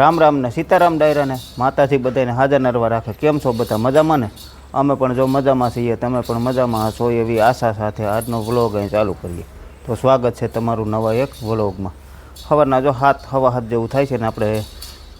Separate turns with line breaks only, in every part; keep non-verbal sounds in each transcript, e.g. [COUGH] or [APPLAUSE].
રામ રામને સીતારામ ડાયરાને માતાજી બધાને હાજર નરવા રાખે. કેમ છો બધા મજામાં ને? અમે પણ જો મજામાં છીએ, તમે પણ મજામાં હશો એવી આશા સાથે આજનો વ્લોગ અહીં ચાલુ કરીએ. તો સ્વાગત છે તમારું નવા એક વ્લોગમાં. સવારના જો હાથ હવા હાથ જેવું થાય છે ને આપણે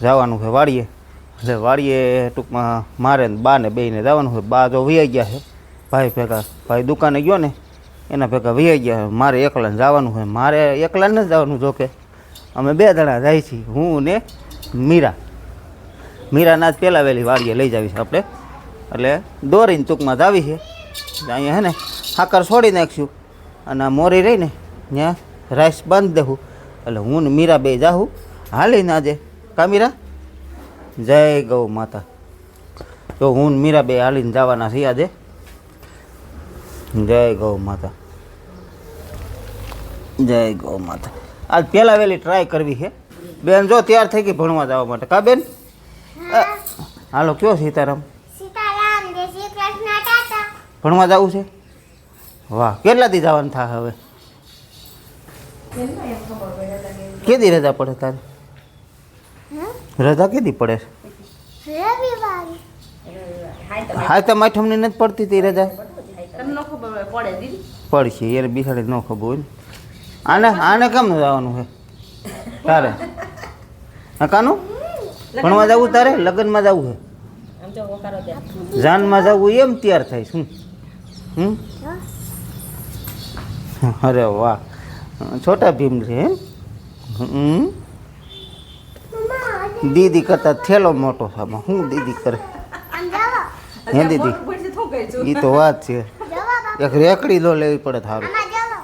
જવાનું છે વાડીએ. એટલે વાડીએ ટૂંકમાં મારે બા ને બેને જવાનું હોય બા જો વૈયા ગયા છે. ભાઈ ભેગા, ભાઈ દુકાને ગયો ને, એના ભેગા વૈયા ગયા મારે એકલાને જવાનું છે. મારે એકલાને જ જવાનું જોકે. અમે બે જણા જાય છીએ. હું ને મીરા. મીરાના જ પહેલાં વહેલી વાડીએ લઈ જાવી છે આપણે. એટલે દોરીને ટૂંકમાં જ આવી છે. અહીંયા હે ને સાકર છોડી નાખશું. અને મોરી રહીને ત્યાં રાઈસ બાંધી દેવું એટલે હું ને મીરા બે જાઉં હાલીને આજે. કા મીરા? જય ગૌ માતા. તો હું ને મીરા બે હાલીને જવાના છીએ આજે. જય ગૌ માતા. જય ગૌ માતા. આજ પહેલાં વહેલી ટ્રાય કરવી છે. બેન જો તૈયાર થઈ ગઈ ભણવા જવા માટે. કા બેન? હાલો કયો સીતારામ? ભણવા જવું છે? વાહ કેટલા દી જવાનું થાય હવે? કેદી રજા પડે તારે? રજા કેદી પડે? છે હા તો આઠમની નથી પડતી તી રજા. પડશે એને બિસાડે ન ખબર હોય આને આને કેમ જવાનું છે? તારે? કાનું ભણવા જવું તારે? લગ્નમાં જવું છે જાનમાં જવું એમ તૈયાર થાય શું? હમ? અરે વાહ. છોટા ભીમ છે એમ હમ? દીદી કરતા થેલો મોટો છે હું શું દીદી કરે? હે દીદી? એ તો વાત છે. એક રેકડી લો લેવી પડે થારું
આમાં જાવો.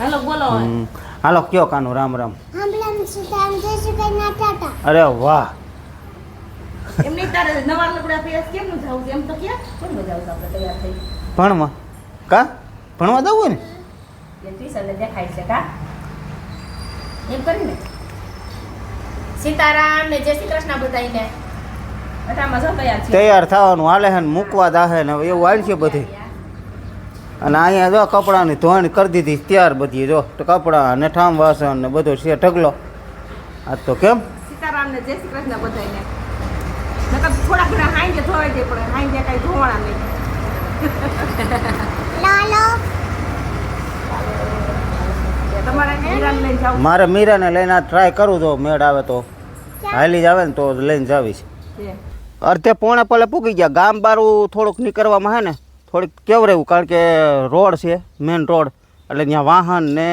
હાલો બોલો
હમ. હાલો કયો કાનું? રામ રામ. અરે વાહ.
એમ તારે નવા લુગડા પહેર્યા છે, કેમનું જાવું એમ તો ક્યાં? કેમનું જાવું આપણે તૈયાર થઈ?
ભણવા. કા? ભણવા જવું હોય ને?
એટલે ટીચરને દેખાય છે કા? એમ કરીને. સીતારામ ને જય શ્રી કૃષ્ણ બધાયને. તૈયાર
થવાનું હાલે હે મૂકવા દાહે ને હવે એવું હાલ છે બધી. અને અહીંયા જો કપડાની ધોણી કરી દીધી ત્યાર બધી જો તો કપડાં ને ઠામ વાસણ ને બધો છે ઢગલો. આ તો કેમ?
સીતારામને જય શ્રી કૃષ્ણ બધાને નકર થોડા ઘણા હાંજે ધોવાઈ જાય પણ હાંજે કઈ ધોવાના નહીં.
લાલો.
લઈને
મારે મીરાને લઈને આ ટ્રાય કરું જો મેળ આવે તો. હાલી જ આવે ને તો લઈને જાવીશ. અર્ધે પોણે પલે પૂકી ગયા. ગામ બારું થોડુંક નીકળવામાં હે ને થોડીક રહેવું કારણ કે રોડ છે મેઇન રોડ. એટલે ત્યાં વાહન ને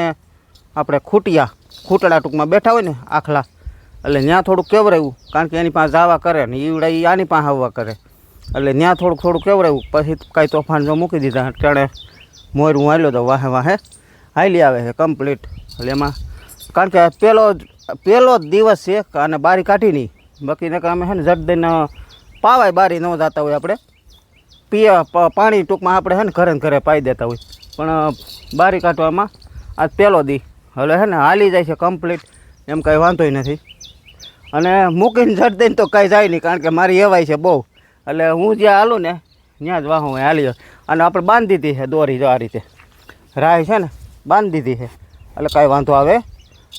આપણે ખૂટિયા. ખૂટડા ટૂંકમાં બેઠા હોય ને આખલા. એટલે ત્યાં થોડુંક કેવરાયું, કારણ કે એની પાસે જાવા કરે ને ઈવડા એ આની પાસે આવવા કરે. એટલે ત્યાં થોડુંક થોડુંક કેવરાયું, પછી કાંઈ તોફાન જો મૂકી દીધા. ત્યારે મોરું હાલ્યો તો વાહે વાહે હાલી આવે છે કમ્પ્લીટ. એટલે એમાં, કારણ કે પહેલો જ પહેલો જ દિવસ છે અને બારી કાઢી નહીં. બાકી નકર અમે છે ને જટ દઈને પાવાય બારી ન જતા હોય આપણે. પીએ પાણી ટૂંકમાં આપણે છે ને ઘરે ઘરે પાઈ દેતા હોય. પણ બારી કાઢવામાં આજ પહેલો દી એટલે છે ને હાલી જાય છે કમ્પ્લીટ એમ કાંઈ વાંધોય નથી. અને મૂકીને જડ દઈને તો કાંઈ જાય નહીં, કારણ કે મારી એવાય છે બહુ. એટલે હું જ્યાં હાલું ને, ત્યાં જ વાહું હાલી. અને આપણે બાંધી દીધી છે દોરી જો આ રીતે. રાય છે ને, બાંધી દીધી છે. એટલે કાંઈ વાંધો આવે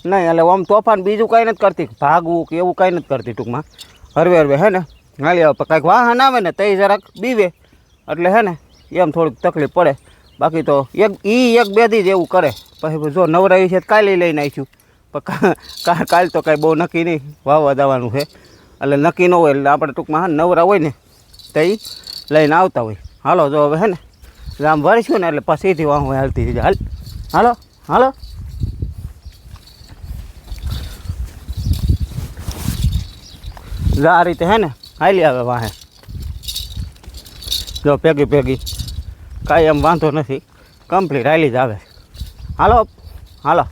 નહીં, એટલે આમ તોફાન બીજું કાંઈ નથી કરતી. ભાગવું કે એવું કાંઈ નથી કરતી ટૂંકમાં. હરવે હરવે હે ને, હાલી આવે. કાંઈક વાહન આવે ને તે જરાક બીવે. એટલે હે ને, એમ થોડીક તકલીફ પડે. બાકી તો એક એ એક બે દી જ એવું કરે. પછી જો નવરાવી છે કાલે લઈને આવીશું પણ કાલ તો કાંઈ બહુ નક્કી નહીં. વાવવા જવાનું છે. એટલે નક્કી ન હોય એટલે આપણે ટૂંકમાં હા નવરા હોય ને, તો એ લઈને આવતા હોય. હાલો, જો હવે હે ને, આમ વરસ્યું ને એટલે પછી સીધી વાહ હાલતી થઈ હાલ, હાલો હાલો. આ રીતે હે ને, હાલી આવે વાહે. જો ભેગી ભેગી. કાંઈ એમ વાંધો નથી. કમ્પ્લીટ હાલી જ આવે. હાલો હાલો.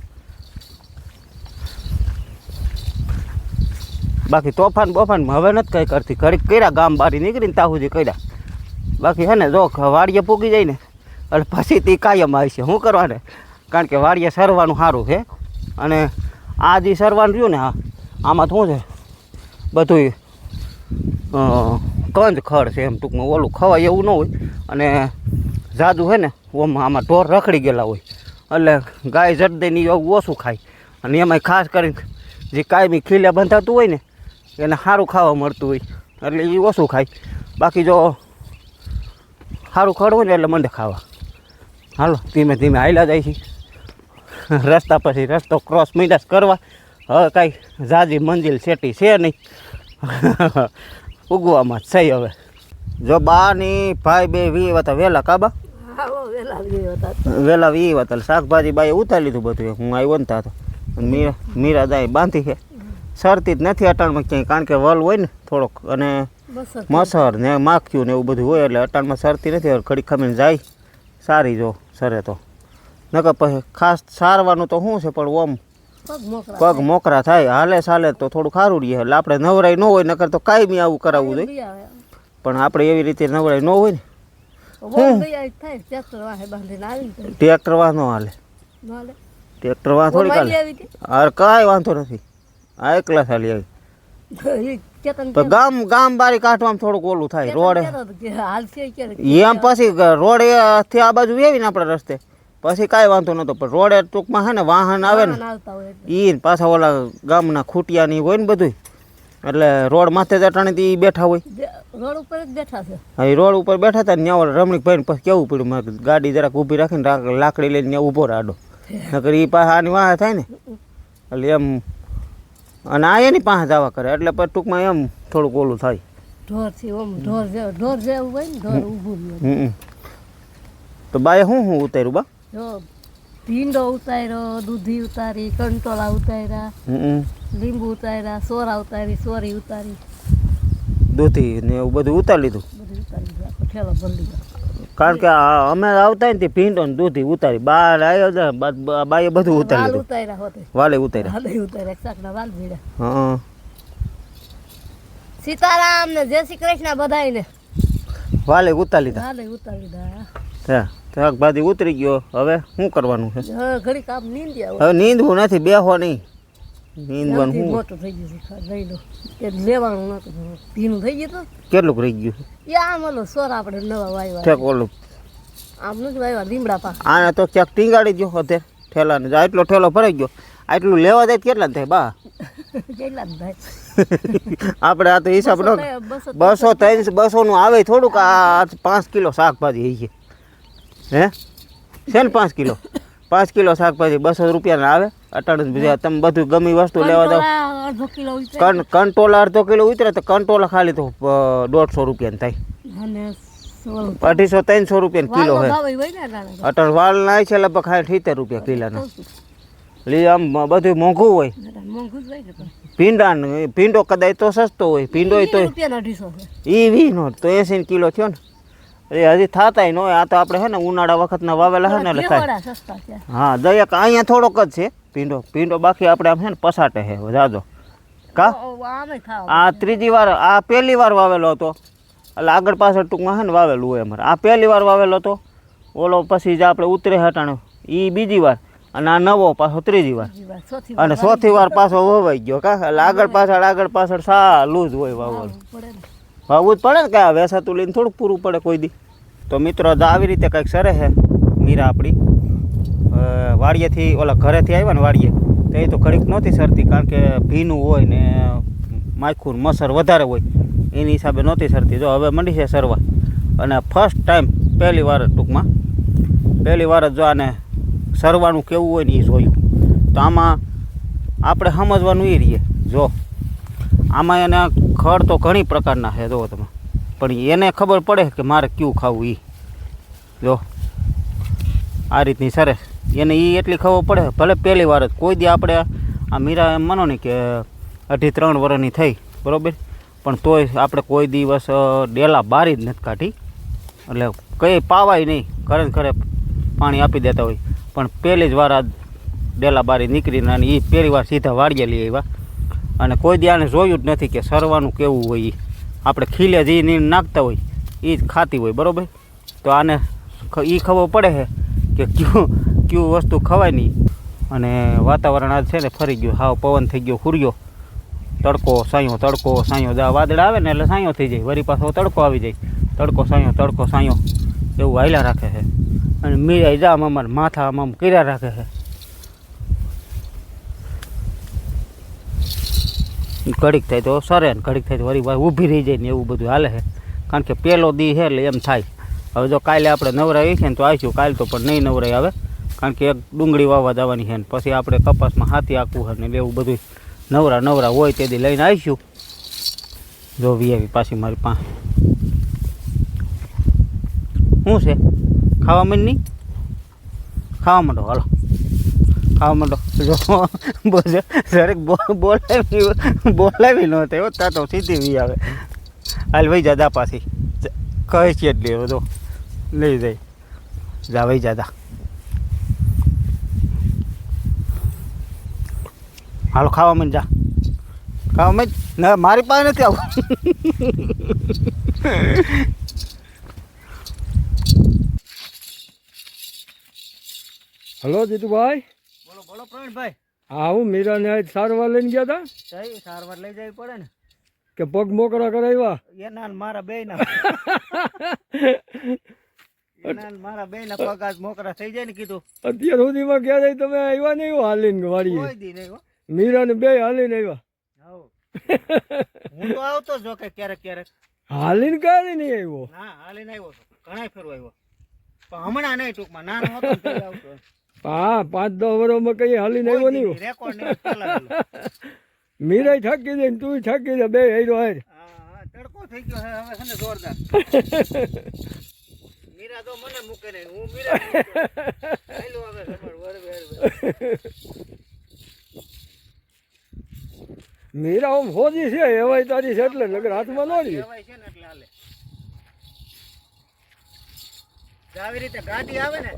બાકી તોફાન બોફાન હવે નથી કંઈ કરતી. ઘડીક કર્યા, ગામ બારી નીકળીને સુધી કર્યા. બાકી હે ને, જો વાડીએ પૂગી જાય ને એટલે પછી તે કાયમ આવી છે. શું કરવાને કારણ કે વાડીએ સરવાનું સારું છે. અને આ જે સરવાનું રહ્યું ને આમાં શું છે? બધું કંદ ખડ છે એમ ટૂંકમાં. ઓલું ખવાય એવું ન હોય. અને જાદુ હોય ને, ઓમાં આમાં ઢોર રખડી ગયેલા હોય. એટલે ગાય જટ એવું ઓછું ખાય. અને એમાંય ખાસ કરીને જે કાયમી ખીલે બંધાતું હોય ને, એને સારું ખાવા મળતું હોય. એટલે એ ઓછું ખાય. બાકી જો સારું ખડ હોય ને, એટલે મને ખાવા. હાલો, ધીમે ધીમે હાલ્યા જાય છે. રસ્તા પછી રસ્તો ક્રોસ મીડાસ કરવા. હવે કાંઈ ઝાઝી મંજિલ સેટી છે નહીં. [LAUGHS] ઉગવામાં થઈ હવે. જો બા ની ભાઈ બે વી હતા વહેલા કાબા વેલા વી હતા શાકભાજી બાઈ ઉતારી લીધું બધું. હું આવ્યો ને તાતો મીરા મીરા દાઈ બાંધી છે. સરતી જ નથી અટાણમાં ક્યાંય કારણ કે વલ હોય ને થોડોક. અને મસર ને માખ્યું ને એવું બધું હોય એટલે અટાણમાં સરતી નથી. ઘડી ખમીને જાય. સારી જો સરે તો. નકર પછી ખાસ સારવાનું તો શું છે પણ ઓમ પગ મોકરા થાય. હાલે ચાલે તો થોડું ખારું રહીએ એટલે આપણે નવરાઈ ન હોય નકર તો કાંઈ બી આવું કરાવવું જોઈએ. પણ આપણે એવી રીતે નવરાઈ ન હોય ને. ટ્રેક્ટર વાહ ન હાલે. ટ્રેક્ટર વાહ થોડી હાલે અરે કાંઈ વાંધો નથી. આ એકલા ચાલી આવી. તો ગામ ગામ બારી કાઢવામાં થોડુંક ઓલું થાય રોડે. એમ પછી રોડે થી આ બાજુ વેવી ને આપણે રસ્તે. પછી કાંઈ વાંધો નતો પણ રોડે ટૂંકમાં હે ને વાહન આવે ને ઈ ને પાછા ઓલા ગામના ખૂટિયા ની હોય ને બધું એટલે રોડ માથે જટાણી ઈ બેઠા હોય.
રોડ ઉપર જ બેઠા છે.
હા રોડ ઉપર બેઠા હતા ત્યાં ઓલા રમણીકભાઈ ને પછી કેવું પડ્યું? મારે ગાડી જરાક ઊભી રાખીને લાકડી લઈને ત્યાં ઊભો રાડો. નકર ઈ પાસે આની વાહ થાય ને. એટલે એમ અને આ એની પાસે જવા કરે એટલે પછી ટૂંકમાં એમ થોડુંક ઓલું થાય.
ઢોર ઓમ ઢોર જેવું ઢોર જેવું હોય ને ઢોર ઊભું
તો બાએ શું શું ઉતાર્યું બા?
જો ભીંડો ઉતાર્યો દૂધી ઉતારી કંટોળા ઉતાર્યા
હમ.
લીંબુ ઉતાર્યા સોરા ઉતારી સોરી ઉતારી.
દૂધી ને એવું બધું ઉતારી લીધું?
બધું ઉતારી દીધું ઠેલો ભરી
કારણ કે અમે આવતા ને તે ભીંડો ને દૂધી ઉતારી. બહાર આવ્યો ને બા- બા- બધું ઉતારી
વાલ
લીધું.
ઉતાર્યા હોતે.
વાલે ઉતાર્યા.
હાલે ઉતાર્યા શાકના વાલ ભીડ્યા.
હા.
સીતારામ ને જય શ્રી કૃષ્ણ બધાયને.
વાલે ઉતારી લીધા.
હાલે ઉતારી દીધા
હા. શાકભાજી ઉતરી ગયો. હવે શું કરવાનું છે?
ઘડી કામ નીંદ્યા
હવે નીંદવું નથી બેહો નહીં નીંદવાનું શું
મોટું થઈ ગયું લઈ લો. કે લેવાનું નતું ભીનું થઈ ગયું હતું.
કેટલુંક રહી ગયું
એ આમ ઓલો સોર આપણે નવા વાવ્યા
ઠેક ઓલું.
આમનું જ વાવ્યા લીમડા પા
આને તો ક્યાંક ટીંગાડી ગયો અત્યારે ઠેલાને. આટલો ઠેલો ભરાઈ ગયો. આટલું લેવા જાય કેટલા થાય બા? [LAUGHS]
કેટલા [LAUGHS]
આપણે આ તો હિસાબ ન
બસો
બસો નું આવે થોડુંક આ પાંચ કિલો શાકભાજી છે. હે? છે ને પાંચ કિલો? પાંચ કિલો શાકભાજી બસો રૂપિયાના આવે. અટાણે બીજા તમે બધું ગમી વસ્તુ લેવા
દો
કન કંટોલા અડધો કિલો ઉતરે તો કંટોલા ખાલી તો દોઢસો રૂપિયાની થાય. અઢીસો ત્રણસો રૂપિયા કિલો હે.
ભાવ વાળ ને અટાણે.
અટણ વાલ છે લગભગ ખાલી ઠીતેર રૂપિયા કિલોના. લી આમ બધું મોંઘું હોય.
અટાણે.
ભીંડા ભીંડો કદાચ તો સસ્તો હોય ભીંડો તો
એ અઢીસો છે.
ઈ વી નો તો એસી કિલો થયો ને. એ હજી થતાય ન હોય. આ તો આપણે હે ને ઉનાળા વખતના વાવેલા હે ને એટલે થાય. હા દયા અહીંયા થોડોક જ છે. પીંડો પીંડો બાકી આપણે આમ છે ને પસાટે હે. જાજો. કા? આ ત્રીજી વાર આ પહેલી વાર વાવેલો હતો. એટલે આગળ પાછળ ટૂંકમાં હે ને વાવેલું હોય અમારે. આ પહેલી વાર વાવેલો હતો. ઓલો પછી જે આપણે ઉતરે હટાણો એ બીજી વાર. અને આ નવો પાછો ત્રીજી વાર. અને ચોથી વાર પાછો વવાઈ ગયો કા? એટલે આગળ પાછળ આગળ પાછળ સાલું જ હોય વાવવાનું.
ને.
વાવવું જ પડે ને કે આ વેસાતું લઈને થોડુંક પૂરું પડે કોઈ દી. તો મિત્રો તો આવી રીતે કંઈક સરે છે, મીરા આપણી. વાડીએથી ઓલા ઘરેથી આવ્યા ને વાડીએ. તો એ તો ઘડીક નહોતી સરતી, કારણ કે ભીનું હોય ને માખું મસર વધારે હોય. એની હિસાબે નહોતી સરતી. જો, હવે મંડી છે સરવા. અને ફર્સ્ટ ટાઈમ પહેલી વાર ટૂંકમાં. પહેલી વાર જો આને સરવાનું કેવું હોય ને એ જોયું. તો આમાં આપણે સમજવાનું એ રહીએ જો, આમાં એને ખડ તો ઘણી પ્રકારના છે જો તમે. પણ એને ખબર પડે કે મારે કયું ખાવું એ જો. આ રીતની સરસ એને એ એટલી ખબર પડે. ભલે પહેલી વાર જ. કોઈ દી આપણે આ મીરા એમ માનો ને કે અઢી ત્રણ વર્ષની થઈ, બરાબર? પણ તોય આપણે કોઈ દિવસ ડેલા બારી જ નથી કાઢી. એટલે કંઈ પાવાય નહીં. ખરે ઘરે પાણી આપી દેતા હોય. પણ પહેલી જ વાર આ ડેલા બારી નીકળીને અને એ પહેલી વાર સીધા વાળીએ લઈ આવ્યા. અને કોઈ દી આને જોયું જ નથી કે સરવાનું કેવું હોય એ આપણે ખીલે જે નીર નાખતા હોય એ જ ખાતી હોય, બરાબર? તો આને એ ખબર પડે છે કે ક્યું ક્યું વસ્તુ ખવાય નહીં અને વાતાવરણ આજ છે ને ફરી ગયું, હાવ પવન થઈ ગયો ખુર્યો તડકો સાયો તડકો સાયો દા વાદળ આવે ને એટલે સાયો થઈ જાય. વરી પાછો તડકો આવી જાય. તડકો સાયો તડકો સાયો, એવું હાલ્યા રાખે છે અને મીરાઈ જામ અમારે માથા આમ કર્યા રાખે છે ઘડીક થાય તો સરે ને ઘડીક થાય તો વળી વાર ઊભી રહી જાય ને એવું બધું હાલે છે. કારણ કે પહેલો દી છે એટલે એમ થાય. હવે જો કાલે આપણે નવરાઈ છે ને તો આવીશું. કાલે તો પણ નહીં નવરાઈ આવે. કારણ કે એક ડુંગળી વાવવા જવાની છે ને પછી આપણે કપાસમાં હાથી આખવું છે ને એવું બધું નવરા નવરા હોય તેથી લઈને આવીશું. જો વી પાછી મારી પાસે. શું છે? ખાવા માંડ નહીં? ખાવા માંડો, હાલો. ખાવા માંડો. જો બોલાવી બોલાવી નો થયો ત્યાં તો સીધી વી આવે. હાલ ભાઈ જાદા પાછી. કહે છે એટલે બધો લઈ જાય. જા ભાઈ જાદા હાલો, ખાવા મને જા. ખાવા માંડ ના, મારી પાસે નથી આવું.
હલો જીતુભાઈ?
બોલો બોલો પ્રવીણભાઈ.
હા હું મીરાને આજ સારવાર લઈને ગયા હતા
સારવાર લઈ જવી પડે ને.
કે પગ મોકળા કરાવ્યા?
એના ને મારા બે ના [LAUGHS] મારા બે ના પગ આજ મોકરા થઈ જાય ને કીધું.
અત્યાર સુધીમાં ક્યારે તમે આવ્યા નહીં હાલીને વાળીએ
દી નહીં
બે હાલીને આવ્યા.
હું તો આવતો જ કે ક્યારેક ક્યારેક.
હાલીને ક્યારે નહીં આવ્યો?
ના હાલીને આવ્યો ઘણા ફેરવા આવ્યો પણ હમણાં નહીં ટૂંકમાં. નાનો હતો આવતો.
હા પાંચ દસ વર્ષમાં કઈ હાલી આવ્યો નહીં મીરાય થાકી જાય તું થાકી જાય બે હેરો હાર.
તડકો થઈ ગયો હવે છે ને જોરદાર. [LAUGHS] મીરા તો મને મૂકે નહીં હું મીરા હેલો હવે ખબર વરવે વરવે.
મીરા આમ ફોજી છે એવાય તારી છે એટલે નગર હાથમાં ન રહી
આવી રીતે ગાડી આવે ને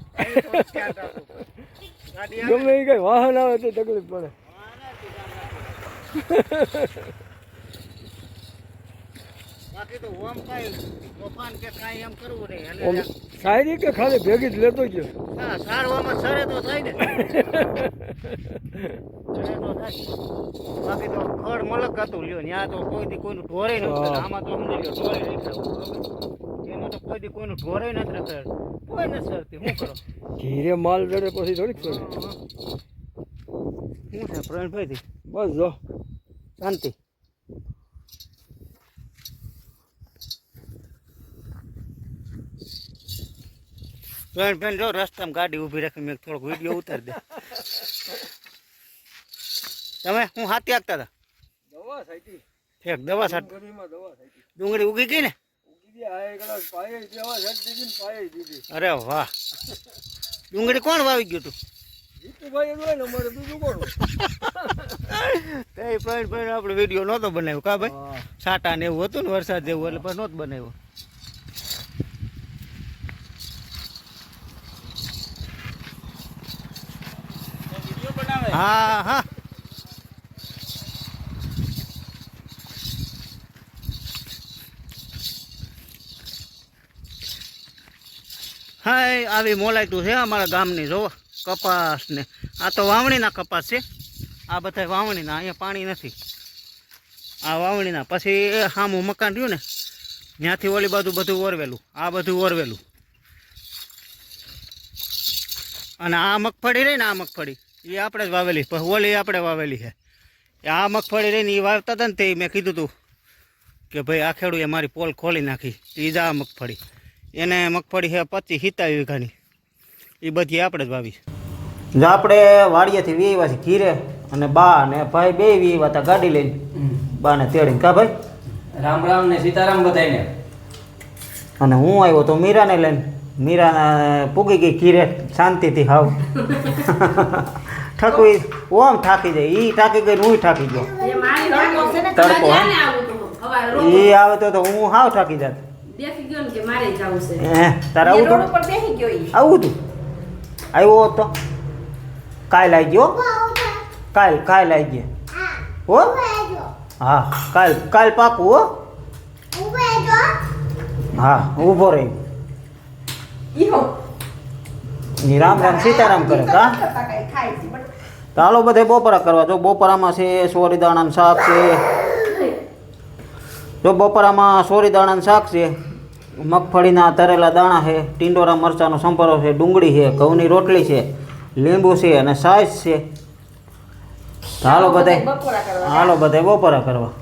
ગમે એ કઈ વાહન આવે તો તકલીફ પડે.
બાકી તો તોફાન કે કાંઈ એમ કરવું નહીં. એટલે
શાયરી કે ખાલી ભેગી જ લેતો ગયો
હા સારવામાં સરે તો થાય ને. સરે બાકી તો ખડ મલક હતું લ્યો ત્યાં તો કોઈ કોઈનું ઢોરે નથી આમાં તો સમજી લ્યો ઢોરે રાખ્યા તો કોઈ દી કોઈનું ઢોરે નથી રાખ્યા કોઈ નથી સરતી શું કરો?
ધીરે માલ જડે પછી થોડીક કરે
શું છે પ્રવીણભાઈ થી
બસ જો.
શાંતિ. બેન બેન જો રસ્તામાં ગાડી ઊભી રાખી મેં થોડોક વીડિયો ઉતારી દે. તમે હું હાથી આગતા હતા?
દવા સાઈટી.
ઠેક દવા
દવા સાઈટી.
ડુંગળી ઉગી ગઈ ને? અરે વાહ. ડુંગળી કોણ વાવી ગયું તું? આપણે વીડિયો નહોતો બનાવ્યો. કા ભાઈ? સાટા ને એવું હતું ને વરસાદ જેવું એટલે પણ નહોતો બનાવ્યો. હા હા. હા આવી મોલાયતું છે અમારા ગામની, જો, કપાસ ને. આ તો વાવણીના કપાસ છે. આ બધા વાવણીના, અહીંયા પાણી નથી. આ વાવણીના. પછી સામું મકાન રહ્યું ને, ત્યાંથી ઓલી બાજુ બધું ઓરવેલું. આ બધું ઓરવેલું. અને આ મગફળી રહી ને, આ મગફળી. એ આપણે જ વાવેલી. ઓલી આપણે વાવેલી છે. એ આ મગફળી રહીને એ વાવતા હતા ને તે મેં કીધું હતું કે ભાઈ આ ખેડૂએ મારી પોલ ખોલી નાખી. એ જ આ મગફળી. એને મગફળી છે પચીસ સિત્તાવીસ વીઘાની. એ બધી આપણે જ વાવી જો આપણે વાડિયાથી વીવા છે ઘીરે અને બા ને ભાઈ બે વીવા હતા ગાડી લઈને. બાને તેડીને કા ભાઈ?
રામ રામ ને સીતારામ બધાને
અને હું આવ્યો તો મીરાને લઈને. મીરા પૂગી ગઈ ઘીરે શાંતિથી હાવ. ઠકવી ઓમ થાકી જાય ઈ થાકી ગઈ ને હું થાકી ગયો.
તડકો. એ ને
તડકો,
તમારે
હે?
ક્યાં આવું તું. હવારે રોડ
ઈ આવે તો તો હું હાવ થાકી જાત. તારે આવું આવું તું. આવ્યો હોત કાલ આવી ગયો કાલ કાલ આવી ગયો હો? હા કાલ કાલ પાકું હો? હા ઊભો રહી. રામ રામ સીતારામ કરે કા? ચાલો બધે બપોરા કરવા જો બપોરામાં છે સોરી દાણાનું શાક છે જો બપોરામાં સોરી દાણાનું શાક છે મગફળીના તરેલા દાણા છે ટીંડોરા મરચાંનો સંભારો છે ડુંગળી છે ઘઉંની રોટલી છે લીંબુ છે અને સાઈઝ છે. હાલો બધાય હાલો બધાય બપોરા કરવા.